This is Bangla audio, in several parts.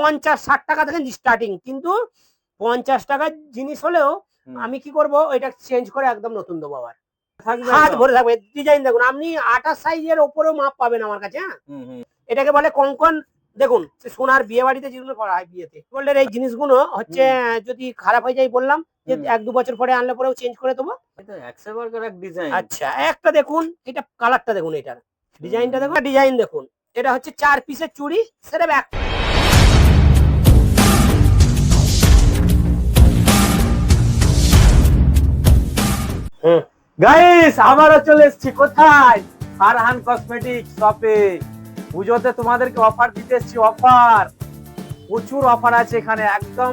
পঞ্চাশ ষাট টাকা থেকে স্টার্টিং কিন্তু পঞ্চাশ টাকার জিনিস হলেও আমি কি করব? ওইটা চেঞ্জ করে একদম নতুন দেবো আবার। হাত ভরে থাকবে। ডিজাইন দেখুন আপনি আঠাশ সাইজের ওপরেও মাপ পাবেন আমার কাছে হ্যাঁ। এটাকে বলে কঙ্কন দেখুন সোনার বিয়ে বাড়িতে যেগুলো করা হয় বিয়েতে গোল্ডের এই জিনিসগুলো হচ্ছে যদি খারাপ হয়ে যায় বললাম যে এক দু বছর পরে আনলে পরেও চেঞ্জ করে দেবো। আচ্ছা একটা দেখুন এটা কালারটা দেখুন এটার। ডিজাইনটা দেখুন ডিজাইন দেখুন। এটা হচ্ছে চার পিসের চুড়ি সেটা ব্যাক গাইস আবারও চলে এসেছি। কোথায়? ফারহান কসমেটিক শপে পুজোতে তোমাদেরকে অফার দিতে এসেছি অফার প্রচুর অফার আছে এখানে। একদম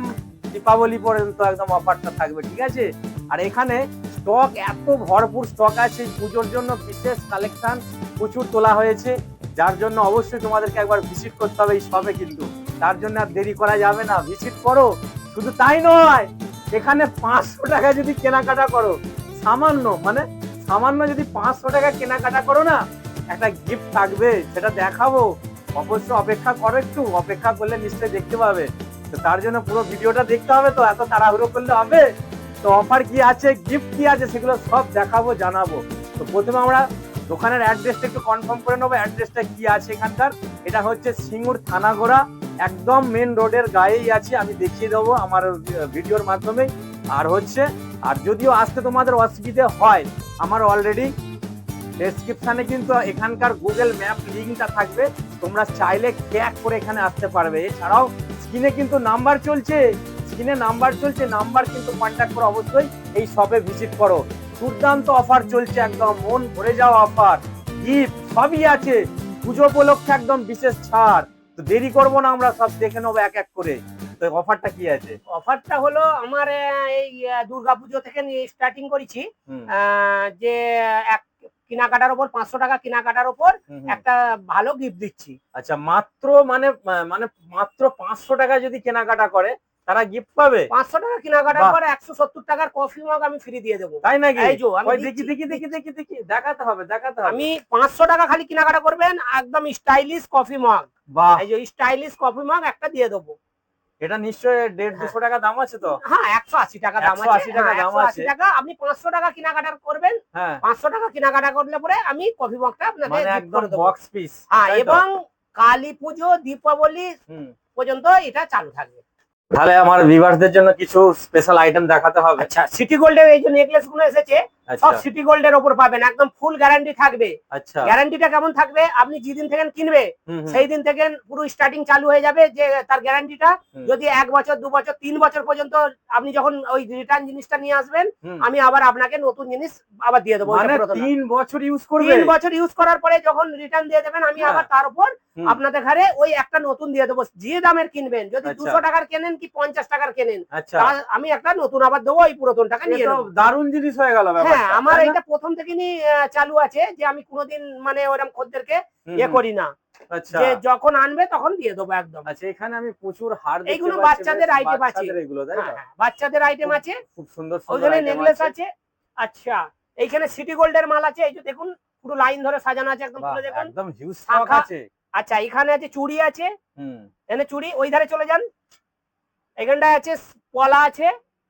দীপাবলি পর্যন্ত একদম অফারটা থাকবে, ঠিক আছে? আর এখানে স্টক এত ভরপুর স্টক আছে। পুজোর জন্য বিশেষ কালেকশন প্রচুর তোলা হয়েছে। যার জন্য অবশ্যই তোমাদেরকে একবার ভিজিট করতে হবে এই শপে কিন্তু। তার জন্য আর দেরি করা যাবে না। ভিজিট করো। শুধু তাই নয়, এখানে পাঁচশো টাকা যদি কেনাকাটা করো সামান্য মানে সামান্য যদি পাঁচশো টাকা কেনাকাটা করো না, একটা গিফট থাকবে, সেটা দেখাবো। অবশ্য অপেক্ষা করো একটু, অপেক্ষা করলে নিশ্চয়ই দেখতে পাবে। তো তার জন্য পুরো ভিডিওটা দেখতে হবে তো, এত তাড়াহুড়ো করলে হবে? তো অফার কি আছে গিফট কি আছে, সেগুলো সব দেখাবো, জানাব। তো প্রথমে আমরা দোকানের অ্যাড্রেসটা একটু কনফার্ম করে নেব অ্যাড্রেসটা কি আছে এখানকার। এটা হচ্ছে সিঙ্গুর থানাগোড়া, একদম মেন রোডের গায়েই আছে, আমি দেখিয়ে দেবো আমার ভিডিওর মাধ্যমে আর হচ্ছে, আর যদিও আসতে তোমাদের অসুবিধে হয়, আমার অলরেডি ডেসক্রিপশনে কিন্তু এখানকার গুগল ম্যাপ লিঙ্কটা থাকবে, তোমরা চাইলে ক্যাক করে এখানে আসতে পারবে। এছাড়াও স্ক্রিনে কিন্তু নাম্বার চলছে স্ক্রিনে নাম্বার চলছে নাম্বার কিন্তু কন্ট্যাক্ট করে অবশ্যই, এই শপে ভিজিট করো। দুর্দান্ত অফার চলছে একদম, মন ভরে যাওয়া অফার গিফট সবই আছে, পুজো উপলক্ষে একদম বিশেষ ছাড়। তো দেরি করব না, আমরা সব দেখে নেব এক এক করে। তো অফারটা কি আছে? অফারটা হলো আমার এই দুর্গা পুজো থেকে স্টার্টিং করেছি। যে এক কেনাকাটার ওপর পাঁচশো টাকা কেনাকাটার হুম। একটা ভালো গিফট দিচ্ছি। আচ্ছা মাত্র মানে মানে মাত্র পাঁচশো টাকা যদি কেনাকাটা করে তারা গিফট পাবে? পাঁচশো টাকা কেনাকাটার। পর একশো সত্তর টাকার কফি মগ আমি ফ্রি দিয়ে দেবো। তাই নাকি? দেখি দেখি দেখি দেখি দেখি দেখাতে হবে দেখাতে হবে। আমি পাঁচশো টাকা খালি কেনাকাটা করবেন একদম স্টাইলিশ কফি মগ বাহ! এই যে স্টাইলিশ কফি মগ একটা দিয়ে দেবো। এটা নিশ্চয়ই দেড় দুশো টাকা দাম আছে তো? হ্যাঁ একশো আশি টাকা দাম আছে। 180 টাকা হ্যাঁ, দাম 180 আছে। টাকা। আপনি পাঁচশো টাকা কেনাকাটা করবেন। হ্যাঁ। পাঁচশো টাকা কেনাকাটা করলে পরে আমি কফি মগটা আপনাকে মানে একদম বক্স পিস হ্যাঁ এবং কালী পুজো দীপাবলি পর্যন্ত এটা চালু থাকবে। তাহলে আমার ভিউয়ারদের জন্য কিছু স্পেশাল আইটেম দেখাতে হবে। আচ্ছা সিটি গোল্ডের এই যে নেকলেসগুলো এসেছে সব সিটি গোল্ডের ওপর পাবেন একদম ফুল গ্যারান্টি থাকবে। আচ্ছা। গ্যারান্টিটা কেমন থাকবে? আপনি যেদিন থেকে কিনবে সেই দিন থেকে পুরো স্টার্টিং চালু হয়ে যাবে যে তার গ্যারান্টিটা যদি এক বছর দু বছর তিন বছর পর্যন্ত আপনি যখন ওই রিটার্ন জিনিসটা নিয়ে আসবেন আমি আবার আপনাকে নতুন জিনিস আবার দিয়ে দেবো মানে তিন বছর ইউজ করবে? তিন বছর ইউজ করার পরে যখন রিটার্ন দিয়ে দেবেন আমি হ্যাঁ। আবার তার উপর আপনাদের ঘরে ওই একটা নতুন দিয়ে দেবো। যে দামের কিনবেন যদি আচ্ছা। দুশো টাকার কেনেন কি পঞ্চাশ টাকার কেনেন আচ্ছা। আমি একটা নতুন আবার দেবো ওই পুরাতন টাকা নিয়ে দারুণ জিনিস হয়ে গেল হ্যাঁ ব্যাপারটা আমার এটা প্রথম থেকে চালু আছে যে আমি কোনোদিন মানে ওরকম খদ্দেরকে ইয়ে করি না। আচ্ছা। যে যখন আনবে তখন দিয়ে দেবো একদম। আচ্ছা এখানে আমি প্রচুর হার এইগুলো বাচ্চাদের item আছে। বাচ্চাদের এগুলো তাই হ্যাঁ? হ্যাঁ, বাচ্চাদের আইটেম আছে। খুব সুন্দর ওইখানে নেকলেস আছে। আচ্ছা এইখানে সিটি গোল্ডের মাল আছে। এই যে দেখুন পুরো লাইন ধরে সাজানো আছে একদম তুলে দেখুন। একদম হিউজ স্টক আছে। আচ্ছা এখানে আছে চুড়ি আছে। হুম। এখানে চুড়ি ওই ধারে চলে যান। এখানটায় আছে পলা আছে।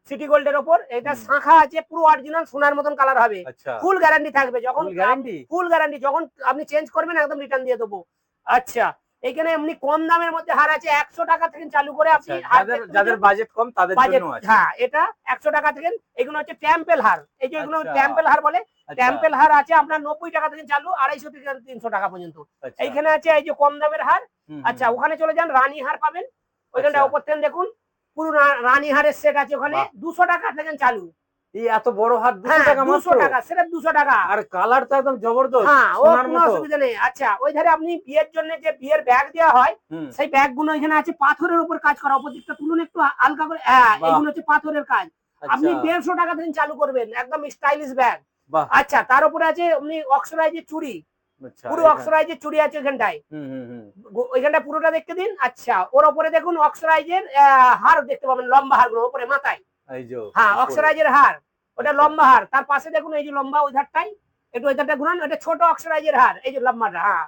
সিটি গোল্ডের ওপর এটা। শাখা আছে পুরো অরিজিনাল সোনার মতন কালার হবে। আচ্ছা। ফুল গ্যারান্টি থাকবে যখন ফুল গ্যারান্টি ফুল গ্যারান্টি যখন আপনি চেঞ্জ করবেন একদম রিটার্ন দিয়ে দেবো। আচ্ছা এখানে এমনি কম দামের মধ্যে হার আছে একশো টাকা থেকে চালু করে আপনি যাদের দেখতে যাদের। বাজেট কম তাদের জন্য হ্যাঁ এটা একশো টাকা থেকে এগুলো হচ্ছে ট্যাম্পেল হার। এই যে এগুলো আচ্ছা। ট্যাম্পেল হার বলে আচ্ছা, ট্যাম্পেল হার আছে আপনার নব্বই টাকা থেকে চালু আড়াইশো থেকে তিনশো টাকা পর্যন্ত। আচ্ছা, এইখানে আছে এই যে কম দামের হার। আচ্ছা ওখানে চলে যান রানী হার পাবেন। ওইখানটা আচ্ছা। ওপর থেকে দেখুন পুরো রা- রানী হারের সেট আছে ওখানে। দুশো টাকা থেকে চালু। এত বড় হাত দুশো হ্যাঁ টাকা সেটা দুশো টাকা। আর একদম জবরদস্ত হ্যাঁ ও কোনো অসুবিধা নেই। আচ্ছা ওই ধারে আপনি বিয়ের জন্য যে বিয়ের ব্যাগ দেওয়া হয় সেই ব্যাগগুলো এখানে আছে পাথরের উপর কাজ করা। উপর দিকটা তুলুন একটু হালকা করে। হ্যাঁ। এইগুলো হচ্ছে পাথরের কাজ। আপনি আচ্ছা, দেড়শো টাকা থেকে চালু করবেন একদম স্টাইলিশ ব্যাগ আচ্ছা তার উপরে আছে আপনি অক্সরাইজের চুড়ি। আচ্ছা, পুরো এখানে- অক্সরাইজের চুড়ি আছে গো- ওইখানটা পুরোটা দেখতে দিন। আচ্ছা ওর উপরে দেখুন অক্সরাইজের হার দেখতে পাবেন লম্বা হারগুলো উপরে মাথায় হ্যাঁ। অক্সরাইজের হার ওটা আচ্ছা। লম্বা হার তার পাশে দেখুন এই যে লম্বা ওই ধারটাই একটু ওই ধারটা ঘুরান এটা ছোট অক্সরাইজের হার এই যে লম্বাটা হ্যাঁ।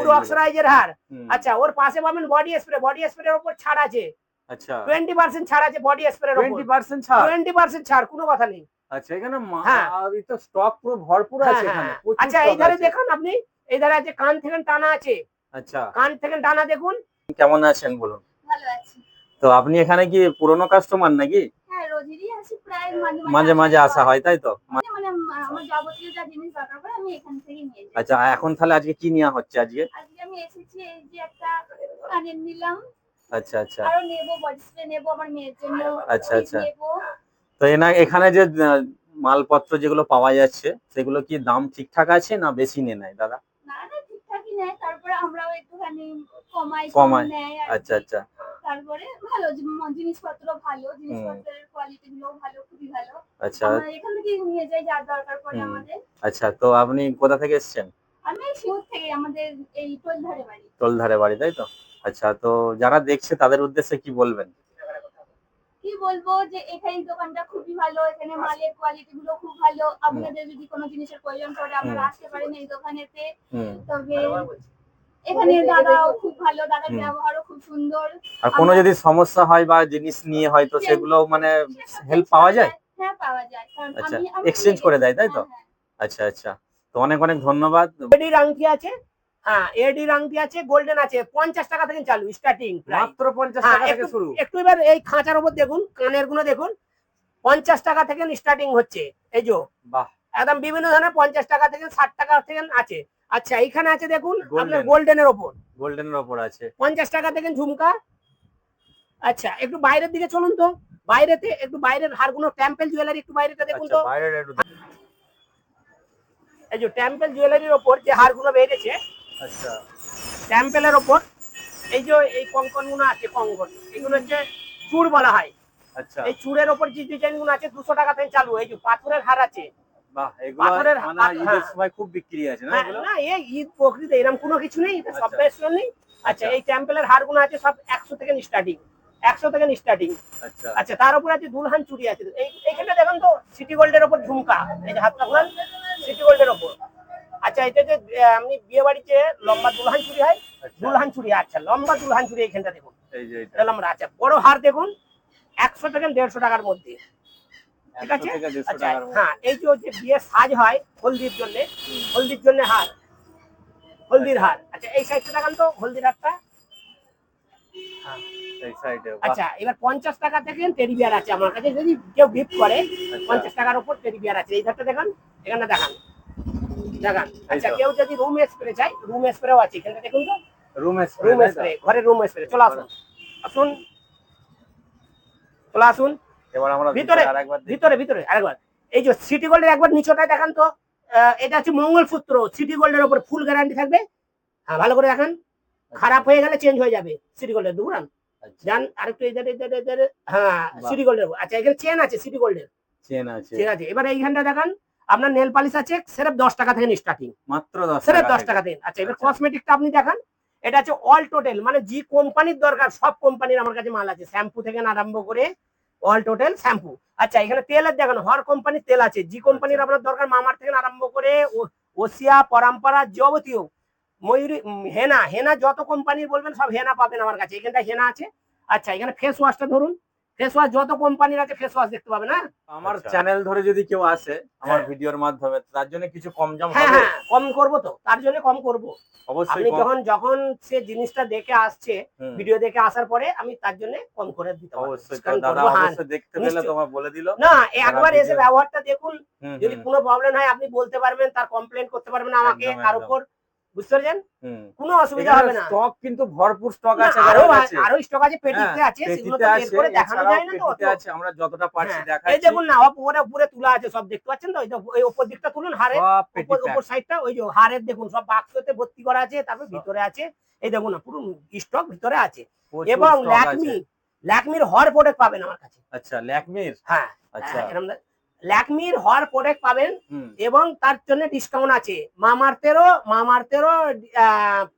পুরো। অক্সরাইজের হার আচ্ছা ওর পাশে পাবেন বডি স্প্রে বডি স্প্রের উপর ছাড় আছে। আচ্ছা। টোয়েন্টি পার্সেন্ট ছাড় আছে বডি উপর টোয়েন্টি পার্সেন্ট ছাড়? টোয়েন্টি পার্সেন্ট ছাড় কোনো কথা নেই। আচ্ছা এখানে হ্যাঁ। এই তো স্টক পুরো ভরপুর হ্যাঁ, আছে হ্যাঁ, এখানে। আচ্ছা এই ধারে দেখুন আপনি এই ধারে আছে কান থেকে টানা আছে। আচ্ছা। কান থেকে টানা দেখুন। কেমন আছেন বলুন? ভালো আছি। তো আপনি এখানে কি পুরনো কাস্টমার নাকি? মাঝে মাঝে আসা হয় তাই তো? মা- মানে মা- আমার যাবতীয় যা জিনিস দরকার পড়ে আমি এখান থেকে নিয়ে যাই। আচ্ছা এখন তাহলে আজকে কি নেওয়া হচ্ছে আজকে? আজকে আমি এসেছি এই যে একটা নিলাম। আচ্ছা আচ্ছা। আরও নেব বডি স্প্রে নেব আমার মেয়ের জন্য। আচ্ছা, আচ্ছা। তো এনা এখানে যে মালপত্র যেগুলো পাওয়া যাচ্ছে সেগুলো কি দাম ঠিকঠাক আছে না বেশি নিয়ে নেয় দাদা? না নেয়। তারপরে আমরাও একটুখানি কমাই কমাই। কম নেয় আর আচ্ছা আচ্ছা। তারপরে ভালো জিনিসপত্র ভালো জিনিসপত্রের কোয়ালিটি গুলো ভালো খুবই ভালো। আচ্ছা। এখান থেকে নিয়ে যাই যার দরকার পড়ে আমাদের। আচ্ছা তো আপনি কোথা থেকে এসেছেন? আমি শিউর থেকে আমাদের এই টোলধারে বাড়ি। টোলধারে বাড়ি তাই তো? আচ্ছা তো যারা দেখছে তাদের উদ্দেশ্যে কি বলবেন? কি বলব যে এখানে দোকানটা খুবই ভালো এখানে মালের কোয়ালিটি গুলো খুব ভালো। আপনাদের যদি কোনো জিনিসের প্রয়োজন পড়ে আপনারা আসতে পারেন এই দোকানেতে। তবে এখানে দাদাও খুব ভালো দাদার ব্যবহারও খুব সুন্দর। আর কোনো যদি সমস্যা হয় বা জিনিস নিয়ে হয়তো সেগুলো মানে হেল্প পাওয়া যায়? হ্যাঁ পাওয়া যায়। আচ্ছা, নিজে- করে দেয়, তাই তো? হ্যাঁ, হ্যাঁ। আচ্ছা আচ্ছা। তো অনেক অনেক ধন্যবাদ। আংটি আছে। হ্যাঁ এডির আংটি আছে গোল্ডেন আছে পঞ্চাশ টাকা থেকে চালু স্টার্টিং মাত্র পঞ্চাশ হ্যাঁ, টাকা থেকে একটু- শুরু। একটু এবার এই খাঁচার উপর দেখুন কানেরগুলো দেখুন পঞ্চাশ টাকা থেকে স্টার্টিং হচ্ছে এই যে। বাহ। একদম বিভিন্ন ধরনের পঞ্চাশ টাকা থেকে ষাট টাকা থেকে আছে। আচ্ছা এখানে আছে দেখুন আপনার গোল্ডেনের ওপর। গোল্ডেনের ওপর আছে। পঞ্চাশ টাকা থেকে ঝুমকা। আচ্ছা একটু বাইরের দিকে চলুন তো। বাইরেতে একটু বাইরের হারগুলো টেম্পল জুয়েলারি একটু বাইরেটা দেখুন আচ্ছা তো। এই যে টেম্পল জুয়েলারির ওপর যে হারগুলো বেরিয়েছে আচ্ছা। টেম্পেলের ওপর এই যে এই কঙ্কনগুলো আছে কঙ্কন এগুলো হচ্ছে চুর বলা হয়। আচ্ছা। এই চুরের ওপর যে ডিজাইনগুলো আছে দুশো টাকা থেকে চালু। এই যে পাথরের হার আছে। মানে হ্যাঁ। সময় খুব বিক্রি আছে না হ্যাঁ, না এই ঈদ বকরিতে এরকম কোনো কিছু নেই সব আচ্ছা। নেই। আচ্ছা আচ্ছা। এই টেম্পেলের হারগুলো আছে সব একশো থেকে স্টার্টিং একশো থেকে স্টার্টিং আচ্ছা। আচ্ছা তার উপর আছে দুলহান চুড়ি আছে। এই এইখানটা দেখুন তো সিটি গোল্ডের ওপর ঝুমকা। এই যে হাতটা সিটি গোল্ডের ওপর। আচ্ছা এটা যে আপনি বিয়ে বাড়িতে লম্বা দুলহান চুড়ি হয় আচ্ছা। দুলহান চুড়ি আচ্ছা লম্বা দুলহান চুড়ি এইখানটা দেখুন। লম্বা আচ্ছা বড় হার দেখুন একশো থেকে দেড়শো টাকার মধ্যে। ঠিক আছে? আচ্ছা হ্যাঁ এই যে যে বিয়ে সাজ হয় হলদির জন্য হলদির জন্য হার হলদির হার। আচ্ছা এই সাইডটা দেখান তো হলদির হারটা। এই আচ্ছা এবার পঞ্চাশ টাকা থেকে টেডি বিয়ার আছে। আমার কাছে যদি কেউ গিফট করে আচ্ছা। পঞ্চাশ টাকার উপর টেডি বিয়ার আছে। এই ধারটা দেখান এখানটা দেখান। এই আচ্ছা কেউ যদি রুম স্প্রে চাই রুম স্প্রেও আছে এখানটা দেখুন তো। রুম রুম স্প্রে ঘরের রুম স্প্রে চলে আসুন। আসুন। চলে আসুন। এবার আমরা ভিতরে, ভিতরে আরেকবার ভিতরে ভিতরে আরেকবার। এই যে সিটি গোল্ডের একবার দেখান তো। এটা হচ্ছে মঙ্গলসূত্র। সিটি গোল্ডের উপর ফুল গ্যারান্টি থাকবে। হ্যাঁ ভালো করে দেখান খারাপ হয়ে গেলে চেঞ্জ হয়ে যাবে সিটি গোল্ডের আচ্ছা, যান আরেকটু। হ্যাঁ। সিটি গোল্ডের আচ্ছা এখানে চেন আছে সিটি গোল্ডের চেন আছে। ঠিক আছে। এবার এইখানটা দেখান। আপনার নেল পালিশ আছে সেরেফ দশ টাকা থেকে স্টার্টিং মাত্র সেরেফ দশ টাকা থেকে। আচ্ছা এবার আচ্ছা। কসমেটিকটা আপনি দেখান। এটা হচ্ছে অল টোটাল মানে যে কোম্পানির দরকার সব কোম্পানির আমার কাছে মাল আছে। শ্যাম্পু থেকে আরম্ভ করে অল টোটাল শ্যাম্পু আচ্ছা এখানে তেলের দেখেন হর কোম্পানির তেল আছে। যে কোম্পানির আচ্ছা। আপনার দরকার মামার থেকে আরম্ভ করে ওসিয়া পরম্পরা যাবতীয় ময়ূরী হেনা হেনা যত কোম্পানির বলবেন সব হেনা পাবেন আমার কাছে। এখানটা হেনা আছে। আচ্ছা এখানে ফেস ওয়াশটা ধরুন। ফেস ওয়াশ যত কোম্পানির আছে ফেস ওয়াশ দেখতে পাবেন হ্যাঁ? আমার। চ্যানেল ধরে যদি কেউ আসে আমার হ্যাঁ। ভিডিওর মাধ্যমে তার জন্য কিছু কম জাম হ্যাঁ হবে? হ্যাঁ কম করব তো তার জন্য কম করব। অবশ্যই আপনি যখন যখন সে জিনিসটা দেখে আসছে ভিডিও দেখে আসার পরে আমি তার জন্য কম করে দিতে পারব। অবশ্যই দাদা। অবশ্যই দেখতে পেলে তোমার বলে দিল। না একবার এসে ব্যবহারটা দেখুন। যদি কোনো প্রবলেম হয় আপনি বলতে পারবেন তার কমপ্লেন করতে পারবেন আমাকে তার উপর। বুঝতে পারছেন? কোনো অসুবিধা হবে না। স্টক কিন্তু ভরপুর স্টক আছে আরও আরও স্টক আছে পেটিতে হ্যাঁ, আছে সেগুলো তো বের করে দেখানো যায় না তো পেটিতে আছে, আমরা যতটা পারছি হ্যাঁ, এই দেখুন না উপরে উপরে তোলা আছে সব দেখতে পাচ্ছেন তো? যে উপর দিকটা তুলুন হারে উপর সাইডটা ওই যে হারের দেখুন সব বাক্সতে ভর্তি করা আছে তারপর ভিতরে আছে। এই দেখুন না পুরো স্টক ভিতরে আছে। এবং ল্যাকমি ল্যাকমির হর প্রোডাক্ট পাবেন আমার কাছে। আচ্ছা ল্যাকমির? হ্যাঁ আচ্ছা। হ্যাঁ, ল্যাকমির হওয়ার প্রোডাক্ট পাবেন এবং তার জন্য ডিসকাউন্ট আছে। মামার্থেরও মামার্থেরও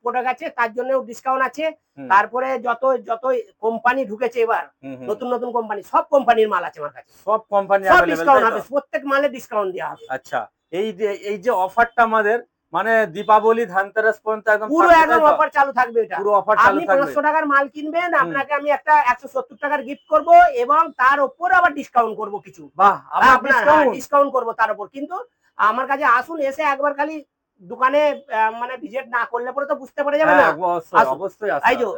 প্রোডাক্ট আছে তার জন্য ডিসকাউন্ট আছে। তারপরে যত যত কোম্পানি ঢুকেছে এবার। নতুন নতুন কোম্পানি সব কোম্পানির মাল আছে আমার কাছে। সব কোম্পানি সব ডিসকাউন্ট হবে প্রত্যেক মালে ডিসকাউন্ট দেওয়া হবে। আচ্ছা এই যে এই যে অফারটা আমাদের মানে দীপাবলি ধানতেরাস পর্যন্ত একদম পুরো একদম অফার চালু থাকবে এটা। পুরো অফার চালু থাকবে আপনি থাকবে। পাঁচশো টাকার মাল কিনবেন আপনাকে আমি একটা একশো সত্তর টাকার গিফট করব এবং তার উপর আবার ডিসকাউন্ট করব কিছু। বাহ আপনার আপনার ডিসকাউন্ট করব তার উপর। কিন্তু আমার কাছে আসুন এসে একবার খালি দোকানে মানে ভিজিট না করলে পরে তো বুঝতে পারে যাবে না। হ্যাঁ, অবশ্যই আসুন। অবশ্যই এই।